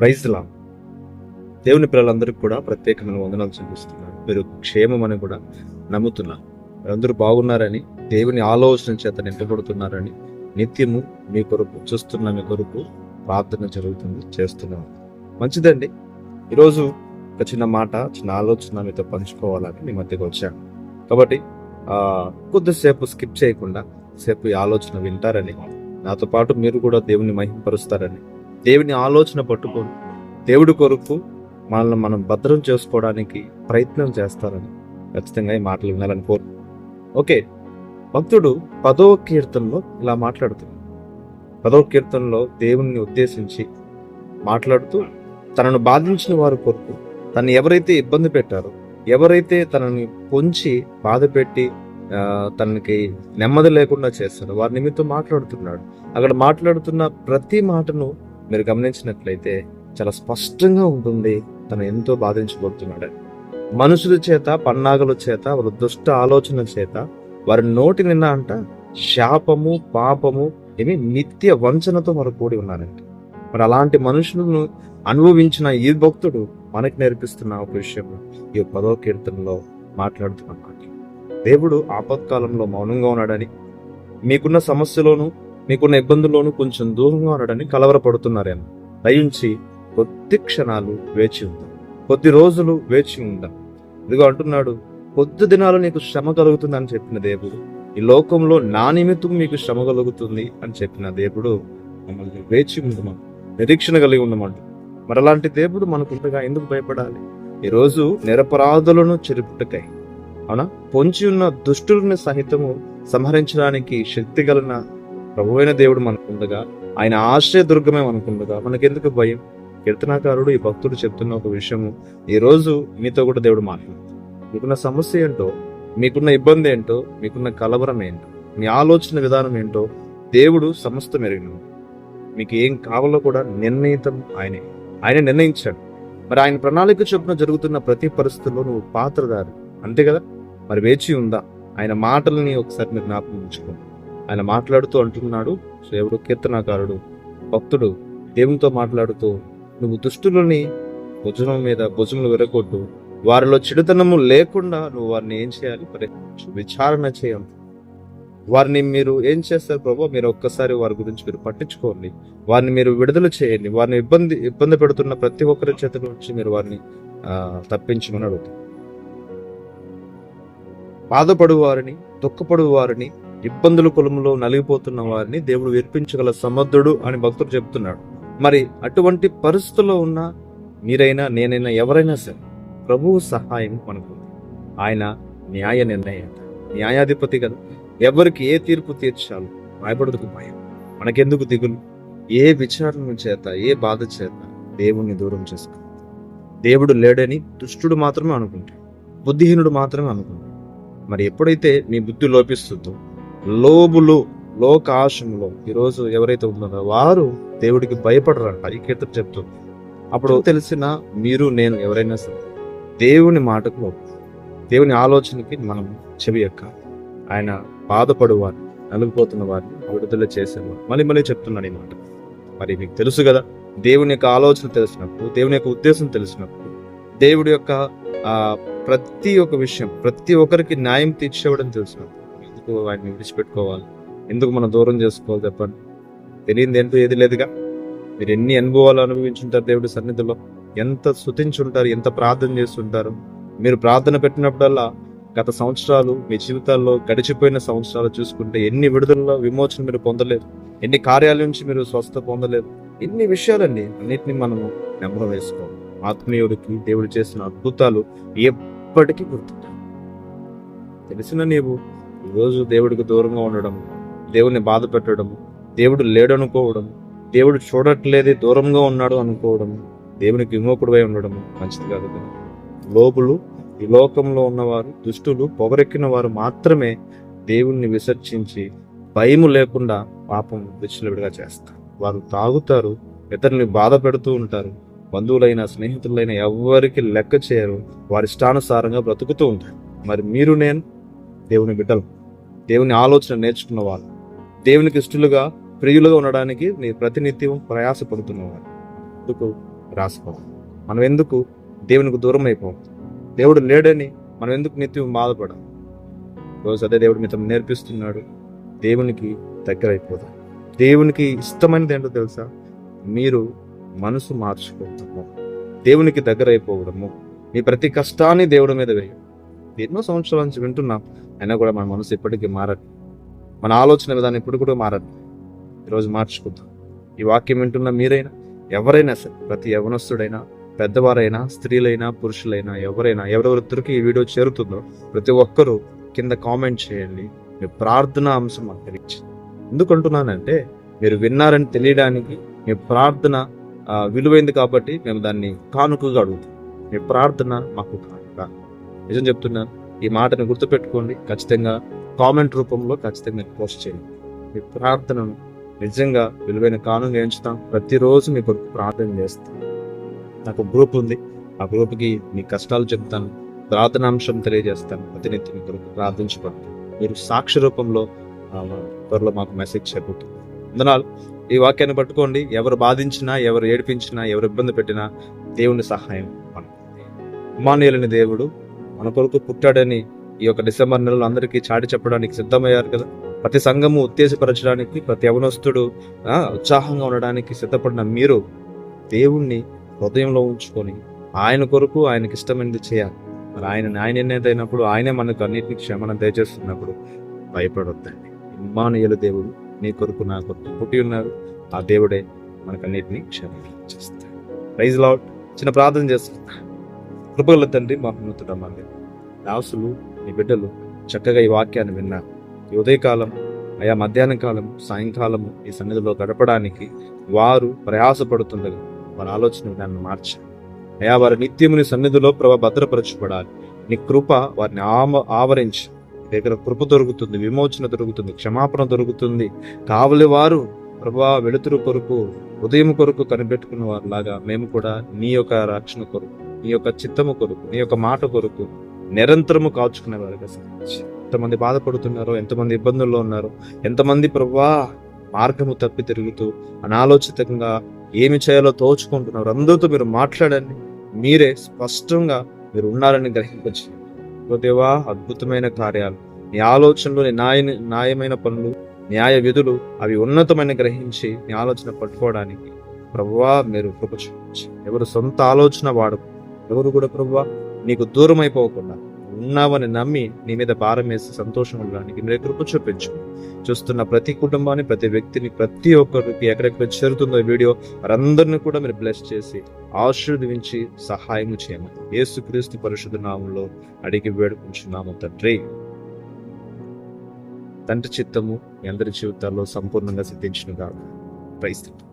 ప్రైజ్లా దేవుని పిల్లలందరికీ కూడా ప్రత్యేకమైన వందనాలు చూపిస్తున్నాను మీరు క్షేమం అని కూడా నమ్ముతున్నారు. మీరందరూ బాగున్నారని దేవుని ఆలోచన చేత నింపబడుతున్నారని నిత్యము మీ కొరకు చూస్తున్న మీ కొరకు ప్రార్థన జరుగుతుంది చేస్తున్నాం. మంచిదండి. ఈరోజు ఒక చిన్న మాట చిన్న ఆలోచన మీతో పంచుకోవాలని మీ మధ్యకి వచ్చాను. కాబట్టి కొద్దిసేపు స్కిప్ చేయకుండా సేపు ఈ ఆలోచన వింటారని నాతో పాటు మీరు కూడా దేవుని మహింపరుస్తారని దేవుని ఆలోచన పట్టుకొని దేవుడి కొరకు మనల్ని మనం భద్రం చేసుకోవడానికి ప్రయత్నం చేస్తారని ఖచ్చితంగా ఈ మాటలు వినాలని కోరు. ఓకే భక్తుడు పదవ కీర్తనలో ఇలా మాట్లాడుతున్నాడు. పదవ కీర్తనలో దేవుణ్ణి ఉద్దేశించి మాట్లాడుతూ తనను బాధించిన వారి కొరకు తను ఎవరైతే ఇబ్బంది పెట్టారో ఎవరైతే తనని పొంచి బాధ పెట్టి తనకి నెమ్మది లేకుండా చేస్తారో వారి నిమిత్తం మాట్లాడుతున్నాడు. అక్కడ మాట్లాడుతున్న ప్రతి మాటను మీరు గమనించినట్లయితే చాలా స్పష్టంగా ఉంటుంది తను ఎంతో బాధించబడుతున్నాడు మనుషుల చేత పన్నాగల చేత వారి దుష్ట ఆలోచన చేత వారి నోటి నిన్న అంట శాపము పాపము ఏమి నిత్య వంచనతో వారు కూడి ఉన్నారంట. మరి అలాంటి మనుషులను అనుభవించిన ఈ భక్తుడు మనకు నేర్పిస్తున్న ఒక విషయం ఈ పదో కీర్తనలో మాట్లాడుతున్న మాట. దేవుడు ఆపత్కాలంలో మౌనంగా ఉన్నాడని మీకున్న సమస్యలోనూ మీకున్న ఇబ్బందుల్లోనూ కొంచెం దూరంగా ఉన్నాడని కలవరపడుతున్నారేమో. దయించి కొద్ది క్షణాలు వేచి ఉందాం కొద్ది రోజులు వేచి ఉందాం ఇదిగో అంటున్నాడు కొద్ది దినాలు నీకు శ్రమ కలుగుతుంది అని చెప్పిన దేవుడు ఈ లోకంలో నా నిమిత్తం మీకు శ్రమ కలుగుతుంది అని చెప్పిన దేవుడు మమ్మల్ని వేచి ఉండమా నిరీక్షణ కలిగి ఉండమంట. మరి అలాంటి దేవుడు మనకుండగా ఎందుకు భయపడాలి? ఈరోజు నిరపరాధులను చెరుపుటకై. అవునా? పొంచి ఉన్న దుష్టులను సహితము సంహరించడానికి శక్తి గలన ప్రభువైన దేవుడు మనకుండగా ఆయన ఆశ్రయ దుర్గమే మనకుండగా మనకెందుకు భయం? కీర్తనాకారుడు ఈ భక్తుడు చెప్తున్న ఒక విషయము. ఈ రోజు మీతో కూడా దేవుడు మాట్లాడుతుంది మీకున్న సమస్య ఏంటో మీకున్న ఇబ్బంది ఏంటో మీకున్న కలవరం ఏంటో మీ ఆలోచన విధానం ఏంటో దేవుడు సమస్తం ఎరిగిన మీకు ఏం కావాలో కూడా నిర్ణయితం ఆయనే. ఆయన నిర్ణయించాడు. మరి ఆయన ప్రణాళిక చొప్పున జరుగుతున్న ప్రతి పరిస్థితుల్లో నువ్వు పాత్రదారు అంతే కదా? మరి వేచి ఉందా? ఆయన మాటలని ఒకసారి మీరు జ్ఞాపకం ఉంచుకోండి. ఆయన మాట్లాడుతూ అంటున్నాడు దేవుడు కీర్తనాకారుడు భక్తుడు దేవునితో మాట్లాడుతూ నువ్వు దుష్టులని భుజనం మీద భుజములు విరగొట్టు. వారిలో చెడుతనము లేకుండా నువ్వు వారిని ఏం చేయాలి? విచారణ చేయండి వారిని మీరు ఏం చేస్తారు ప్రభు? మీరు ఒక్కసారి వారి గురించి మీరు పట్టించుకోండి. వారిని మీరు విడుదల చేయండి. వారిని ఇబ్బంది ఇబ్బంది పెడుతున్న ప్రతి ఒక్కరి చేతి నుంచి మీరు వారిని తప్పించమని అడుగుతారు బాధపడు వారిని దుఃఖపడు వారిని ఇబ్బందుల కులంలో నలిగిపోతున్న వారిని దేవుడు విర్పించగల సమర్థుడు అని భక్తుడు చెప్తున్నాడు. మరి అటువంటి పరిస్థితుల్లో ఉన్న మీరైనా నేనైనా ఎవరైనా సరే ప్రభువు సహాయం మనకు ఆయన న్యాయ నిర్ణయం. న్యాయాధిపతి కదా. ఎవరికి ఏ తీర్పు తీర్చాలో భయపడదుకు భయం. మనకెందుకు దిగులు? ఏ విచారణ చేత ఏ బాధ చేత దేవుణ్ణి దూరం చేసుకో దేవుడు లేడని దుష్టుడు మాత్రమే అనుకుంటాడు. బుద్ధిహీనుడు మాత్రమే అనుకుంటాడు. మరి ఎప్పుడైతే మీ బుద్ధి లోపిస్తుందో లోబులు లోక ఈరోజు ఎవరైతే ఉన్నారో వారు దేవుడికి భయపడరంట. ఈ కీర్తన చెప్తుంది. అప్పుడు తెలిసిన మీరు నేను ఎవరైనా సరే దేవుని మాటకు దేవుని ఆలోచనకి మనం చెవి యొక్క ఆయన బాధపడు వారిని నలిగిపోతున్న వారిని విడుదల చేసేవారు. మళ్ళీ మళ్ళీ చెప్తున్నాను ఈ మాట. మరి మీకు తెలుసు కదా దేవుని యొక్క ఆలోచన తెలిసినప్పుడు దేవుని యొక్క ఉద్దేశం తెలిసినప్పుడు దేవుడి యొక్క ప్రతి ఒక్క విషయం ప్రతి ఒక్కరికి న్యాయం తీర్చేవడం తెలిసినప్పుడు ఎందుకు వాటిని విడిచిపెట్టుకోవాలి? ఎందుకు మనం దూరం చేసుకోవాలి చెప్పండి. తెలియదు ఏంటో ఏది లేదుగా? మీరు ఎన్ని అనుభవాలు అనుభవించుంటారు దేవుడి సన్నిధిలో? ఎంత శుతించుంటారు ఎంత ప్రార్థన చేస్తుంటారు? మీరు ప్రార్థన పెట్టినప్పుడల్లా గత సంవత్సరాలు మీ జీవితాల్లో గడిచిపోయిన సంవత్సరాలు చూసుకుంటే ఎన్ని విడుదలలో విమోచన మీరు పొందలేదు? ఎన్ని కార్యాల నుంచి మీరు స్వస్థ పొందలేదు? ఎన్ని విషయాలండి అన్నిటిని మనము నెంబర్ వేసుకోవాలి ఆత్మీయుడికి దేవుడు చేసిన అద్భుతాలు ఎప్పటికీ గుర్తుంటాయి. తెలిసిన నీవు రోజు దేవుడికి దూరంగా ఉండడం దేవుడిని బాధ పెట్టడం దేవుడు లేడనుకోవడం దేవుడు చూడట్లేదే దూరంగా ఉన్నాడు అనుకోవడం దేవునికి విమోకుడువై ఉండడం మంచిది కాదు కదా. లోపులు ఈ లోకంలో ఉన్నవారు దుష్టులు పొగరెక్కిన వారు మాత్రమే దేవుణ్ణి విసర్జించి భయము లేకుండా పాపం విచ్చలవిడిగా చేస్తారు. వారు తాగుతారు ఇతరుని బాధ పెడుతూ ఉంటారు బంధువులైన స్నేహితులైన ఎవరికి లెక్క చేయరు వారి ఇష్టానుసారంగా బ్రతుకుతూ ఉంటారు. మరి మీరు నేను దేవుని బిడ్డలు. దేవుని ఆలోచన నేర్చుకున్న వాళ్ళు. దేవునికి ఇష్టలుగా ప్రియులుగా ఉండడానికి నీ ప్రతినిత్యం ప్రయాసపడుతున్నవారు ఎందుకు? రాసుకోవాలి మనం ఎందుకు దేవునికి దూరం అయిపోం? దేవుడు లేడని మనం ఎందుకు నిత్యం బాధపడం రోజు అదే దేవుడు మీతో నేర్పిస్తున్నాడు. దేవునికి దగ్గర అయిపోదాం దేవునికి ఇష్టమైనది ఏంటో తెలుసా? మీరు మనసు మార్చుకోవడము. దేవునికి దగ్గర అయిపోవడము మీ ప్రతి కష్టాన్ని దేవుడి మీద వేయడం. ఎన్నో సంవత్సరాల నుంచి వింటున్నాం. అయినా కూడా మన మనసు ఇప్పటికీ మారదు. మన ఆలోచన విధానం ఇప్పుడు కూడా మారదు. ఈరోజు మార్చుకుందాం. ఈ వాక్యం వింటున్న మీరైనా ఎవరైనా సరే ప్రతి యవనస్తుడైనా పెద్దవారైనా స్త్రీలైనా పురుషులైనా ఎవరైనా ఎవరెవరిద్దరికి ఈ వీడియో చేరుతుందో ప్రతి ఒక్కరూ కింద కామెంట్ చేయండి. మీ ప్రార్థన అంశం మాకు తెలియచ్చు ఎందుకంటున్నానంటే మీరు విన్నారని తెలియడానికి మీ ప్రార్థన విలువైంది కాబట్టి మేము దాన్ని కానుకగా అడుగుతాం. మీ ప్రార్థన మాకు నిజం చెప్తున్నాను ఈ మాటను గుర్తుపెట్టుకోండి. ఖచ్చితంగా కామెంట్ రూపంలో ఖచ్చితంగా పోస్ట్ చేయండి. మీ ప్రార్థనను నిజంగా విలువైన కానుక ఎంచుతాం. ప్రతిరోజు మీ కొరకు ప్రార్థన చేస్తాం. నాకు గ్రూప్ ఉంది. ఆ గ్రూప్కి మీ కష్టాలు చెప్తాను. ప్రార్థనాంశం తెలియజేస్తాను. ప్రతినిత్యం మీ కొరకు ప్రార్థించబడతాను. మీరు సాక్షి రూపంలో త్వరలో మాకు మెసేజ్ చెబుతుంది అందునాలు ఈ వాక్యాన్ని పట్టుకోండి. ఎవరు బాధించినా ఎవరు ఏడిపించినా ఎవరు ఇబ్బంది పెట్టినా దేవుని సహాయం మన ఉమానుయులని దేవుడు మన కొరకు పుట్టాడని ఈ యొక్క డిసెంబర్ నెలలో అందరికీ చాటి చెప్పడానికి సిద్ధమయ్యారు కదా. ప్రతి సంఘము ఉత్తేజపరచడానికి ప్రతి అవనస్తుడు ఉత్సాహంగా ఉండడానికి సిద్ధపడిన మీరు దేవుణ్ణి హృదయంలో ఉంచుకొని ఆయన కొరకు ఆయనకి ఇష్టమైనది చేయాలి. మరి ఆయన ఆయన నిర్ణయినప్పుడు ఆయనే మనకు అన్నింటినీ క్షమణ దయచేస్తున్నప్పుడు భయపడొద్దండి. ఇమ్మానుయలు దేవుడు నీ కొరకు నా కొరకు పుట్టి ఉన్నారు. ఆ దేవుడే మనకు అన్నింటినీ క్షమణ చేస్తాడు. ప్రైజ్ లాడ్ చిన్న ప్రార్థన చేస్తున్నా కృపగల తండ్రి మహోన్నతుడమ్మండి దాసులు నీ బిడ్డలు చక్కగా ఈ వాక్యాన్ని విన్నారు ఈ ఉదయకాలం అయా మధ్యాహ్న కాలం సాయంకాలము ఈ సన్నిధిలో గడపడానికి వారు ప్రయాసపడుతుండగా వారి ఆలోచన విధానం మార్చారు. అయా వారి నిత్యముని సన్నిధిలో ప్రభ భద్రపరచబడాలి. నీ కృప వారిని ఆమ ఆవరించి దగ్గర కృప దొరుకుతుంది విమోచన దొరుకుతుంది క్షమాపణ దొరుకుతుంది. కావలి వారు ప్రభా వెలుతురు కొరకు ఉదయం కొరకు కనిపెట్టుకున్న వారిలాగా మేము కూడా నీ యొక్క రక్షణ కొరకు నీ యొక్క చిత్తము కొరకు నీ యొక్క మాట కొరకు నిరంతరము కాచుకునే వారుగా ఎంతమంది బాధపడుతున్నారో ఎంతమంది ఇబ్బందుల్లో ఉన్నారో ఎంతమంది ప్రభా మార్గము తప్పి తిరుగుతూ అనాలోచితంగా ఏమి చేయాలో తోచుకుంటున్నారు అందరితో మీరు మాట్లాడండి. మీరే స్పష్టంగా మీరు ఉన్నారని గ్రహింపచ్చు దేవా అద్భుతమైన కార్యాలు. నీ ఆలోచనలు నీ న్యాయ న్యాయమైన పనులు న్యాయ విధులు అవి ఉన్నతమైన గ్రహించి నీ ఆలోచన పట్టుకోవడానికి ప్రభువా మీరు కృప చూపించి ఎవరు సొంత ఆలోచన వాడు ఎవరు కూడా ప్రభువా నీకు దూరం అయిపోకుండా ఉన్నావని నమ్మి నీ మీద భారం వేసి సంతోషం ఉండడానికి మీరు కృప చూపించు చూస్తున్న ప్రతి కుటుంబాన్ని ప్రతి వ్యక్తిని ప్రతి ఒక్కరికి ఎక్కడెక్కడ చేరుతుందో వీడియో వారందరిని కూడా మీరు బ్లెస్ చేసి ఆశీర్వదించి సహాయం చేయమని యేసుక్రీస్తు పరిశుద్ధ నామంలో అడిగి వేడుకుంటున్నాము తండ్రి. తండ్రి చిత్తము మీ అందరి జీవితాల్లో సంపూర్ణంగా సిద్ధించిన కాదు క్రైస్తవం